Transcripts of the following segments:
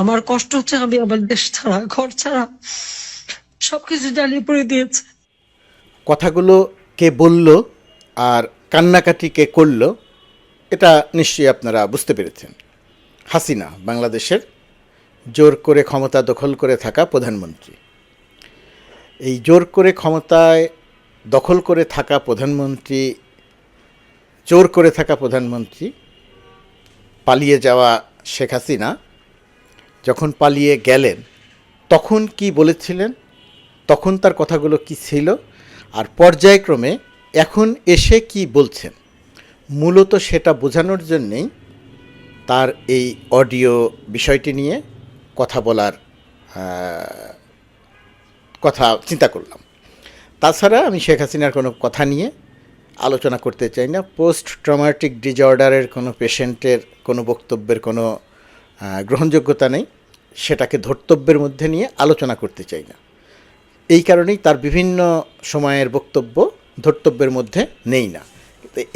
আমার কষ্ট হচ্ছে, আমি আমার দেশ ছাড়া, ঘর ছাড়া, সবকিছু জ্বালিয়ে পড়ে দিয়েছে। কথাগুলো কে বলল আর কান্নাকাটি কে করল, এটা নিশ্চয়ই আপনারা বুঝতে পেরেছেন। হাসিনা, বাংলাদেশের জোর করে ক্ষমতা দখল করে থাকা প্রধানমন্ত্রী। এই জোর করে ক্ষমতায় দখল করে থাকা প্রধানমন্ত্রী, জোর করে থাকা প্রধানমন্ত্রী, পালিয়ে যাওয়া শেখ হাসিনা যখন পালিয়ে গেলেন, তখন কি বলেছিলেন? তখন তার কথাগুলো কি ছিল? আর পর্যায়ক্রমে এখন এসে কি বলছেন? মূলত সেটা বোঝানোর জন্যেই তার এই অডিও বিষয়টি নিয়ে কথা বলার কথা চিন্তা করলাম। তাছাড়া আমি শেখ হাসিনার কোনো কথা নিয়ে আলোচনা করতে চাই না। পোস্ট ট্রমাটিক ডিজঅর্ডারের কোনো পেশেন্টের কোনো বক্তব্যের কোনো গ্রহণযোগ্যতা নেই, সেটাকে ধর্তব্যের মধ্যে নিয়ে আলোচনা করতে চাই না। এই কারণেই তার বিভিন্ন সময়ের বক্তব্য ধর্তব্যের মধ্যে নেই না।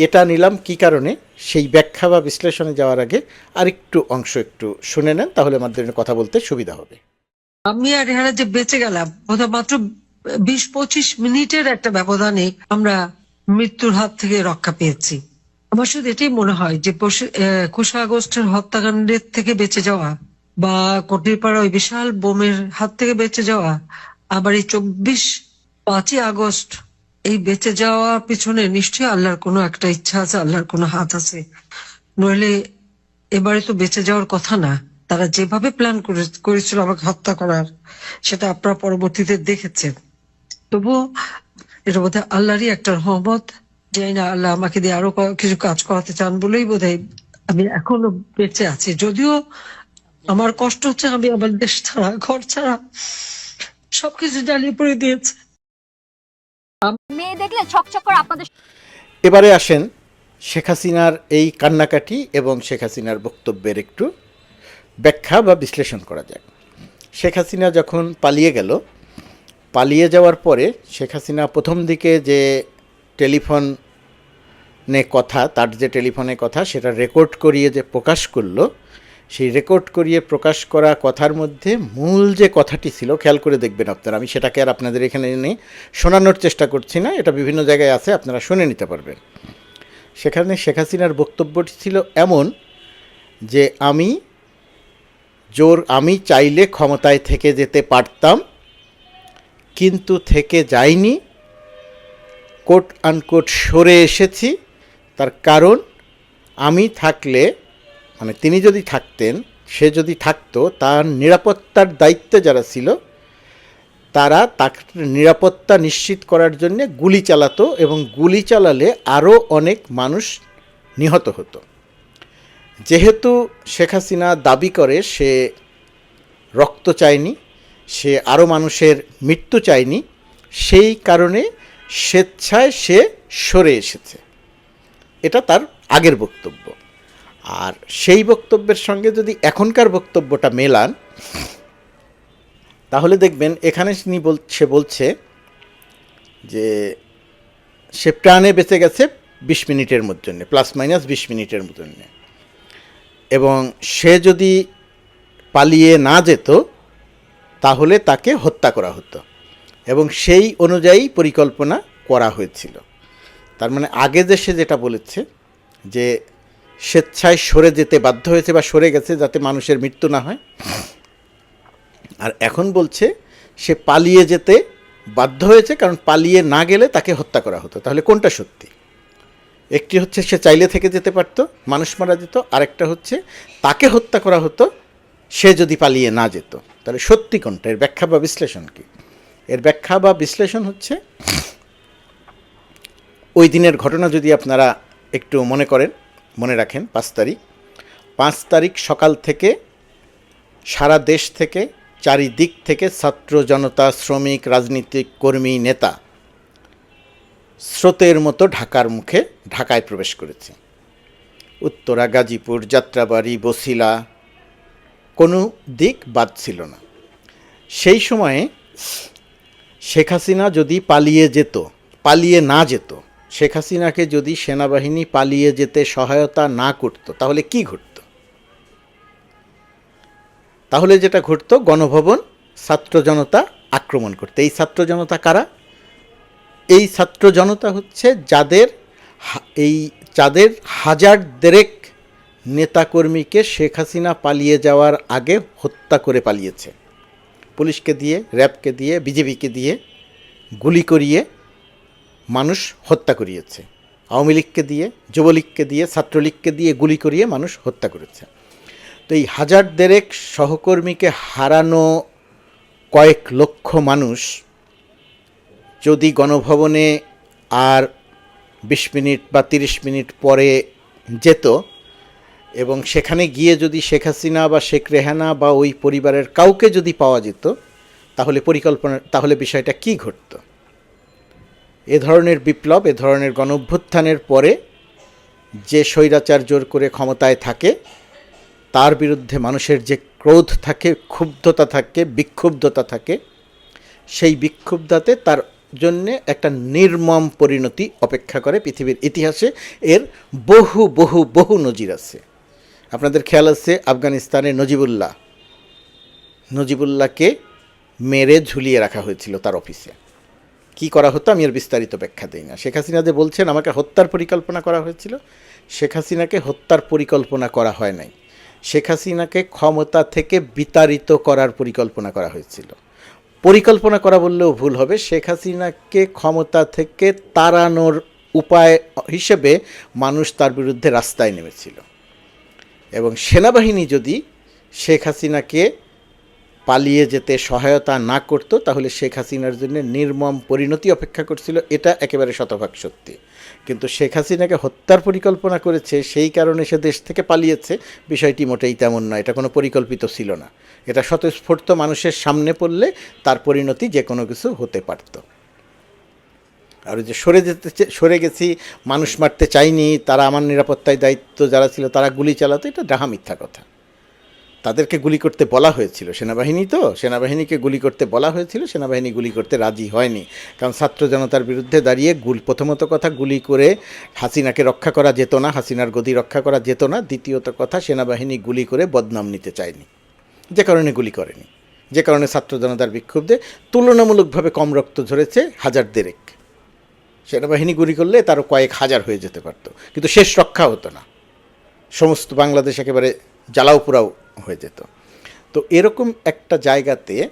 এটা নিলাম কি কারণে? সেই ব্যাখ্যা বা বিশ্লেষণে যাওয়ার আগে আরেকটু অংশ একটু শুনে নেন, তাহলে আমাদের কথা বলতে সুবিধা হবে। আমি আর এখানে যে বেঁচে গেলাম মাত্র বিশ পঁচিশ মিনিটের একটা ব্যবধানে আমরা মৃত্যুর হাত থেকে রক্ষা পেয়েছি। আমার শুধু এটাই মনে হয় যে একুশে আগস্টের হত্যাকাণ্ডের থেকে বেঁচে যাওয়া বা কটিরপাড়া ওই বিশাল বোমের হাত থেকে বেঁচে যাওয়া, আবার এই চব্বিশ পাঁচই আগস্ট এই বেঁচে যাওয়ার পিছনে নিশ্চয়ই আল্লাহর কোনো একটা ইচ্ছা আছে, আল্লাহর কোনো হাত আছে। নইলে এবারে তো বেঁচে যাওয়ার কথা না। তারা যেভাবে প্ল্যান করেছিল আমাকে হত্যা করার, সেটা আপনারা পরবর্তীতে দেখেছেন। তবুও এটা বোধ হয় আল্লাহরই একটা রহমত। জানি না আল্লাহ আমাকে দিয়ে আরও কিছু কাজ করাতে চান বলেই বোধ আমি এখনও বেঁচে আছি। যদিও আমার কষ্ট হচ্ছে আমি আমার দেশ ছাড়া ঘর ছাড়া সবকিছু জ্বালিয়ে পড়ে দিয়েছে। মেয়ে দেখলে ছকছক করে আপনাদের এবারে আসেন শেখ হাসিনার এই কান্নাকাটি এবং শেখ হাসিনার বক্তব্যের একটু ব্যাখ্যা বা বিশ্লেষণ করা যাক। শেখ হাসিনা যখন পালিয়ে গেল পালিয়ে যাওয়ার পরে শেখ হাসিনা প্রথম দিকে যে টেলিফোনে কথা, তার যে টেলিফোনে কথা, সেটা রেকর্ড করিয়ে যে প্রকাশ করল, সেই রেকর্ড করিয়ে প্রকাশ করা কথার মধ্যে মূল যে কথাটি ছিল, খেয়াল করে দেখবেন আপনারা, আমি সেটাকে আর আপনাদের এখানে এনে শোনানোর চেষ্টা করছি না, এটা বিভিন্ন জায়গায় আছে, আপনারা শুনে নিতে পারবেন। সেখানে শেখ হাসিনার বক্তব্যটি ছিল এমন যে, আমি জোর, আমি চাইলে ক্ষমতায় থেকে যেতে পারতাম, কিন্তু থেকে যাইনি কোট আনকোট সরে এসেছি তার কারণ, আমি থাকলে মানে তিনি যদি থাকতেন, সে যদি থাকতো, তার নিরাপত্তার দায়িত্বে যারা ছিল, তারা তাকে নিরাপত্তা নিশ্চিত করার জন্য গুলি চালাতো এবং গুলি চালালে আরও অনেক মানুষ নিহত হতো। যেহেতু শেখ হাসিনা দাবি করে, সে রক্ত চায়নি, সে আরও মানুষের মৃত্যু চায়নি, সেই কারণে স্বেচ্ছায় সে সরে এসেছে। এটা তার আগের বক্তব্য। আর সেই বক্তব্যের সঙ্গে যদি এখনকার বক্তব্যটা মেলান, তাহলে দেখবেন এখানে তিনি বলছে বলছে যে, সে প্রাণে বেঁচে গেছে বিশ মিনিটের মধ্যে, প্লাস মাইনাস বিশ মিনিটের মধ্যে। এবং সে যদি পালিয়ে না যেত, তাহলে তাকে হত্যা করা হতো। এবং সেই অনুযায়ী পরিকল্পনা করা হয়েছিল। তার মানে আগে যে সে যেটা বলেছে, যে স্বেচ্ছায় সরে যেতে বাধ্য হয়েছে বা সরে গেছে যাতে মানুষের মৃত্যু না হয়, আর এখন বলছে সে পালিয়ে যেতে বাধ্য হয়েছে কারণ পালিয়ে না গেলে তাকে হত্যা করা হতো। তাহলে কোনটা সত্যি? একটি হচ্ছে সে চাইলে থেকে যেতে পারতো, মানুষ মারা যেত, আরেকটা হচ্ছে তাকে হত্যা করা হতো, সে যদি পালিয়ে না যেত। তাহলে সত্যি কোনটা? এর ব্যাখ্যা বা বিশ্লেষণ কি? এর ব্যাখ্যা বা বিশ্লেষণ হচ্ছে ওই দিনের ঘটনা যদি আপনারা একটু মনে করেন, মনে রাখেন, পাঁচ তারিখ। পাঁচ তারিখ সকাল থেকে, সারা দেশ থেকে, চারিদিক থেকে ছাত্র জনতা, শ্রমিক, রাজনীতিক কর্মী, নেতা স্রোতের মতো ঢাকার মুখে ঢাকায় প্রবেশ করেছে। উত্তরা, গাজীপুর, যাত্রাবাড়ি, বসিলা, কোনো দিক বাদ ছিল না। সেই সময়ে শেখ হাসিনা যদি পালিয়ে যেত, পালিয়ে না যেত শেখ হাসিনাকে যদি সেনাবাহিনী পালিয়ে যেতে সহায়তা না করতো, তাহলে কি ঘটতো? তাহলে যেটা ঘটতো, গণভবন, ছাত্র জনতা আক্রমণ করতে। এই ছাত্র জনতা কারা? এই ছাত্র জনতা হচ্ছে যাদের এই যাদের হাজার দেরেক নেতাকর্মীকে শেখ হাসিনা পালিয়ে যাওয়ার আগে হত্যা করে পালিয়েছে। পুলিশকে দিয়ে, র্যাবকে দিয়ে, বিজেপিকে দিয়ে গুলি করিয়ে মানুষ হত্যা করিয়েছে। আওয়ামী লীগকে দিয়ে, যুবলীগকে দিয়ে, ছাত্রলীগকে দিয়ে গুলি করিয়ে মানুষ হত্যা করেছে। তো এই হাজার দেড়েক সহকর্মীকে হারানো কয়েক লক্ষ মানুষ যদি গণভবনে আর বিশ মিনিট বা তিরিশ মিনিট পরে যেত এবং সেখানে গিয়ে যদি শেখ হাসিনা বা শেখ রেহানা বা ওই পরিবারের কাউকে যদি পাওয়া যেত, তাহলে পরিকল্পনা, তাহলে বিষয়টা কি ঘটতো? এ ধরনের বিপ্লব, এ ধরনের গণ অভ্যুত্থানের পরে যে স্বৈরাচার জোর করে ক্ষমতায় থাকে, তার বিরুদ্ধে মানুষের যে ক্রোধ থাকে, ক্ষুব্ধতা থাকে, বিক্ষুব্ধতা থাকে, সেই বিক্ষুব্ধতাতে তার জন্যে একটা নির্মম পরিণতি অপেক্ষা করে পৃথিবীর ইতিহাসে। এর বহু বহু বহু নজির আছে। আপনাদের খেয়াল আছে আফগানিস্তানের নজিবুল্লাহ। নজিবুল্লাহকে মেরে ঝুলিয়ে রাখা হয়েছিল তার অফিসে। কি করা হতো আমি আর বিস্তারিত ব্যাখ্যা দিই না। শেখ হাসিনা যে বলছেন, আমাকে হত্যার পরিকল্পনা করা হয়েছিল। শেখ হাসিনাকে হত্যার পরিকল্পনা করা হয় নাই। শেখ হাসিনাকে ক্ষমতা থেকে বিতাড়িত করার পরিকল্পনা করা হয়েছিল। পরিকল্পনা করা বললেও ভুল হবে। শেখ হাসিনাকে ক্ষমতা থেকে তাড়ানোর উপায় হিসেবে মানুষ তার বিরুদ্ধে রাস্তায় নেমেছিল। এবং সেনাবাহিনী যদি শেখ হাসিনাকে পালিয়ে যেতে সহায়তা না করত, তাহলে শেখ হাসিনার জন্য নির্মম পরিণতি অপেক্ষা করছিল। এটা একেবারে শতভাগ সত্যি। কিন্তু শেখ হাসিনাকে হত্যার পরিকল্পনা করেছে, সেই কারণে সে দেশ থেকে পালিয়েছে, বিষয়টি মোটেই তেমন নয়, এটা কোনো পরিকল্পিত ছিল না। এটা স্বতঃস্ফূর্ত মানুষের সামনে পড়লে তার পরিণতি যে কোনো কিছু হতে পারত। আর যে সরে যেতে সরে গেছি, মানুষ মারতে চাইনি, তারা আমার নিরাপত্তায় দায়িত্ব যারা ছিল তারা গুলি চালাতো, এটা ডাহা মিথ্যা কথা। তাদেরকে গুলি করতে বলা হয়েছিল। সেনাবাহিনী তো? সেনাবাহিনীকে গুলি করতে বলা হয়েছিল, সেনাবাহিনী গুলি করতে রাজি হয়নি। কারণ ছাত্র জনতার বিরুদ্ধে দাঁড়িয়ে গুল, প্রথমত কথা গুলি করে হাসিনাকে রক্ষা করা যেত না, হাসিনার গদি রক্ষা করা যেত না। দ্বিতীয়ত কথা সেনাবাহিনী গুলি করে বদনাম নিতে চায়নি। যে কারণে গুলি করেনি। যে কারণে ছাত্র জনতার বিক্ষুব্ধে তুলনামূলকভাবে কম রক্ত ঝরেছে হাজার দেড়েক। সেনাবাহিনী গুলি করলে তারও কয়েক হাজার হয়ে যেতে পারতো। কিন্তু শেষ রক্ষা হতো না। সমস্ত বাংলাদেশ একেবারে জ্বালাও পোড়াও হয়ে যেত। তো এরকম একটা জায়গাতে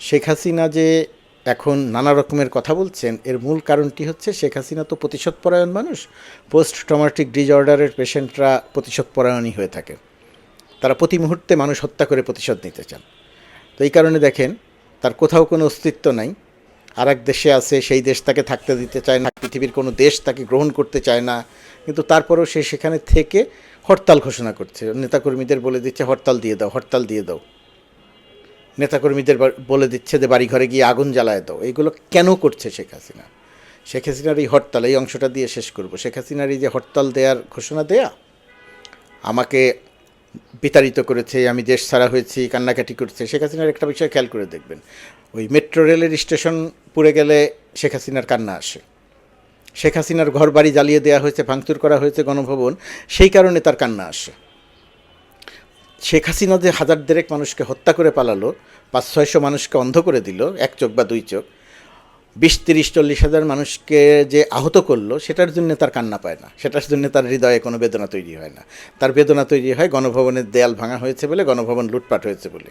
শেখ হাসিনা যে এখন নানা রকমের কথা বলছেন, এর মূল কারণটি হচ্ছে শেখ হাসিনা তো প্রতিশোধপরায়ণ মানুষ পোস্ট ট্রমাটিক ডিজঅর্ডারের পেশেন্টরা প্রতিশোধপরায়ণই হয়ে থাকে। তারা প্রতি মুহূর্তে মানুষ হত্যা করে প্রতিশোধ নিতে চান। তো এই কারণে দেখেন, তার কোথাও কোনো অস্তিত্ব নাই। আর দেশে আছে, সেই দেশ তাকে থাকতে দিতে চায় না, পৃথিবীর কোনো দেশ তাকে গ্রহণ করতে চায় না। কিন্তু তারপরেও সে সেখানে থেকে হরতাল ঘোষণা করছে। নেতাকর্মীদের বলে দিচ্ছে, হরতাল দিয়ে দাও, হরতাল দিয়ে দাও। নেতাকর্মীদের বলে দিচ্ছে যে বাড়ি ঘরে গিয়ে আগুন জ্বালায় দাও। এইগুলো কেন করছে শেখ হাসিনা? শেখ হাসিনার এই হরতাল, এই অংশটা দিয়ে শেষ করব। শেখ হাসিনার এই যে হরতাল দেওয়ার ঘোষণা দেয়া, আমাকে বিতাড়িত করেছে, আমি দেশ ছাড়া হয়েছি, কান্নাকাটি করছে, শেখ হাসিনার একটা বিষয় খেয়াল করে দেখবেন। ওই মেট্রো রেলের স্টেশন পুড়ে গেলে শেখ হাসিনার কান্না আসে। শেখ হাসিনার ঘর বাড়ি জ্বালিয়ে দেওয়া হয়েছে, ভাঙচুর করা হয়েছে গণভবন, সেই কারণে তার কান্না আসে। শেখ হাসিনা যে হাজার দেড়েক মানুষকে হত্যা করে পালালো, পাঁচ ছয়শো মানুষকে অন্ধ করে দিল, এক চোখ বা দুই চোখ, বিশ তিরিশ চল্লিশ হাজার মানুষকে যে আহত করল, সেটার জন্য তার কান্না পায় না। সেটার জন্য তার হৃদয়ে কোনো বেদনা তৈরি হয় না। তার বেদনা তৈরি হয় গণভবনের দেয়াল ভাঙা হয়েছে বলে, গণভবন লুটপাট হয়েছে বলে।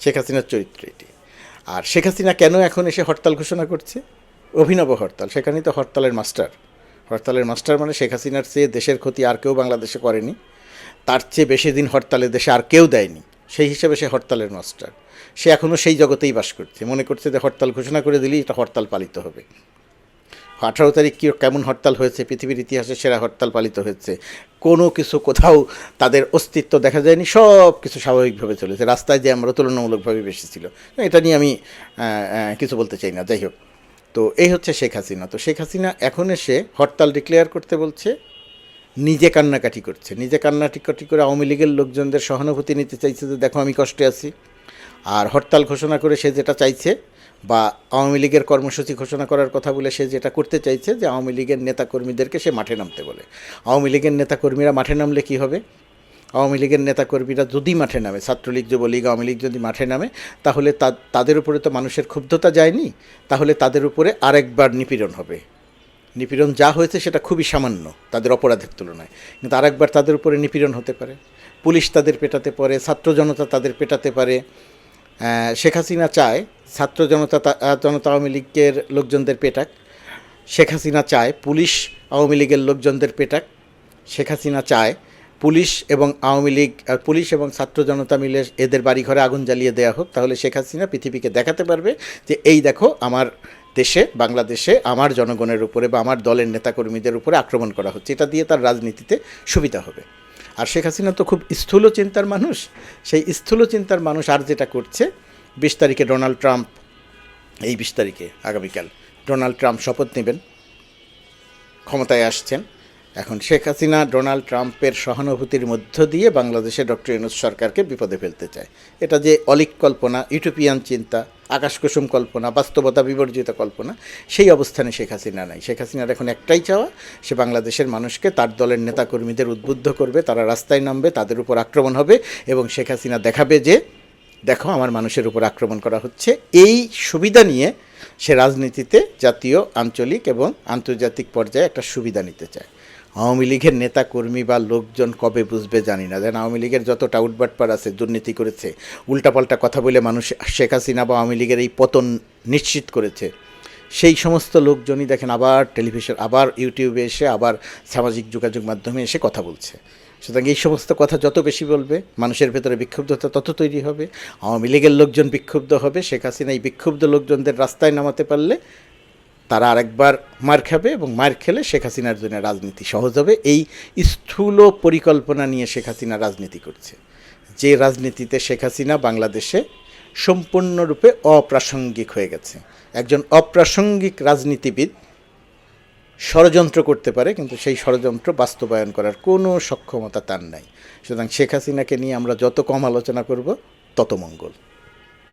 শেখ হাসিনার চরিত্র এটি। আর শেখ হাসিনা কেন এখন এসে হরতাল ঘোষণা করছে? অভিনব হরতাল, সেখানেই তো হরতালের মাস্টার। হরতালের মাস্টার মানে শেখ হাসিনার চেয়ে দেশের ক্ষতি আর কেউ বাংলাদেশে করেনি। তার চেয়ে বেশি দিন হরতালে দেশে আর কেউ দেয়নি। সেই হিসেবে সে হরতালের মাস্টার। সে এখনও সেই জগতেই বাস করছে। মনে করছে যে হরতাল ঘোষণা করে দিলেই এটা হরতাল পালিত হবে। আঠারো তারিখ কি কেমন হরতাল হয়েছে? পৃথিবীর ইতিহাসে সেরা হরতাল পালিত হয়েছে। কোনো কিছু কোথাও তাদের অস্তিত্ব দেখা যায়নি। সব কিছু স্বাভাবিকভাবে চলেছে। রাস্তায় যে আমরা তুলনামূলকভাবে বেশি ছিল। এটা নিয়ে আমি কিছু বলতে চাই না। যাই হোক। তো এই হচ্ছে শেখ হাসিনা। তো শেখ হাসিনা এখন এসে হরতাল ডিক্লেয়ার করতে বলছে, নিজে কান্নাকাটি করছে। নিজে কান্নাকাটি করে আওয়ামী লীগের লোকজনদের সহানুভূতি নিতে চাইছে যে, দেখো, আমি কষ্টে আছি। আর হরতাল ঘোষণা করে সে যেটা চাইছে বা আওয়ামী লীগের কর্মসূচি ঘোষণা করার কথা বলে সে যেটা করতে চাইছে যে, আওয়ামী লীগের নেতাকর্মীদেরকে সে মাঠে নামতে বলে। আওয়ামী লীগের নেতাকর্মীরা মাঠে নামলে কি হবে? আওয়ামী লীগের নেতাকর্মীরা যদি মাঠে নামে, ছাত্রলীগ যুবলীগ আওয়ামী লীগ যদি মাঠে নামে, তাহলে তাদের উপরে তো মানুষের ক্ষুব্ধতা যায়নি, তাহলে তাদের উপরে আরেকবার নিপীড়ন হবে। নিপীড়ন যা হয়েছে সেটা খুবই সামান্য, তাদের অপরাধের তুলনায়। কিন্তু আরেকবার তাদের উপরে নিপীড়ন হতে পারে। পুলিশ তাদের পেটাতে পারে, ছাত্র জনতা তাদের পেটাতে পারে। শেখ হাসিনা চায় ছাত্র জনতা জনতা আওয়ামী লীগের লোকজনদের পেটাক। শেখ হাসিনা চায় পুলিশ আওয়ামী লীগের লোকজনদের পেটাক। শেখ হাসিনা চায় পুলিশ এবং আওয়ামী লীগ পুলিশ এবং ছাত্র জনতা মিলে এদের বাড়িঘরে আগুন জ্বালিয়ে দেওয়া হোক, তাহলে শেখ হাসিনা পৃথিবীকে দেখাতে পারবে যে এই দেখো আমার দেশে, বাংলাদেশে আমার জনগণের উপরে বা আমার দলের নেতাকর্মীদের উপরে আক্রমণ করা হচ্ছে। এটা দিয়ে তার রাজনীতিতে সুবিধা হবে। আর শেখ হাসিনা তো খুব স্থূল চিন্তার মানুষ। সেই স্থূল চিন্তার মানুষ আর যেটা করছে, বিশ তারিখে ডোনাল্ড ট্রাম্প, এই বিশ তারিখে, আগামীকাল, ডোনাল্ড ট্রাম্প শপথ নেবেন, ক্ষমতায় আসছেন। এখন শেখ হাসিনা ডোনাল্ড ট্রাম্পের সহানুভূতির মধ্য দিয়ে বাংলাদেশে ডক্টর ইউনুস সরকারকে বিপদে ফেলতে চায়। এটা যে অলিক কল্পনা, ইউটোপিয়ান চিন্তা, আকাশকুসুম কল্পনা, বাস্তবতা বিবর্জিত কল্পনা, সেই অবস্থানে শেখ হাসিনা নাই। শেখ হাসিনার এখন একটাই চাওয়া, সে বাংলাদেশের মানুষকে তার দলের নেতাকর্মীদের উদ্বুদ্ধ করবে, তারা রাস্তায় নামবে, তাদের উপর আক্রমণ হবে এবং শেখ হাসিনা দেখাবে যে, দেখো আমার মানুষের উপর আক্রমণ করা হচ্ছে। এই সুবিধা নিয়ে সে রাজনীতিতে জাতীয়, আঞ্চলিক এবং আন্তর্জাতিক পর্যায়ে একটা সুবিধা নিতে চায়। আওয়ামী লীগের নেতা কর্মী বা লোকজন কবে বুঝবে জানি না। যেন আওয়ামী লীগের যত টাউটবাটপার আছে, দুর্নীতি করেছে, উল্টাপাল্টা কথা বলে মানুষ শেখ হাসিনা বা আওয়ামী লীগের এই পতন নিশ্চিত করেছে। সেই সমস্ত লোকজনই দেখেন আবার টেলিভিশন, আবার ইউটিউবে এসে আবার সামাজিক যোগাযোগ মাধ্যমে এসে কথা বলছে। সুতরাং এই সমস্ত কথা যত বেশি বলবে, মানুষের ভেতরে বিক্ষুব্ধতা তত তৈরি হবে। আওয়ামী লীগের লোকজন বিক্ষুব্ধ হবে, শেখ হাসিনা এই বিক্ষুব্ধ লোকজনদের রাস্তায় নামাতে পারলে তারা আরেকবার মার খাবে এবং মার খেলে শেখ হাসিনার জন্য রাজনীতি সহজ হবে। এই স্থূল পরিকল্পনা নিয়ে শেখ হাসিনা রাজনীতি করছে। যে রাজনীতিতে শেখ হাসিনা বাংলাদেশে সম্পূর্ণরূপে অপ্রাসঙ্গিক হয়ে গেছে। একজন অপ্রাসঙ্গিক রাজনীতিবিদ ষড়যন্ত্র করতে পারে, কিন্তু সেই ষড়যন্ত্র বাস্তবায়ন করার কোনো সক্ষমতা তার নাই। সুতরাং শেখ হাসিনাকে নিয়ে আমরা যত কম আলোচনা করব, তত মঙ্গল।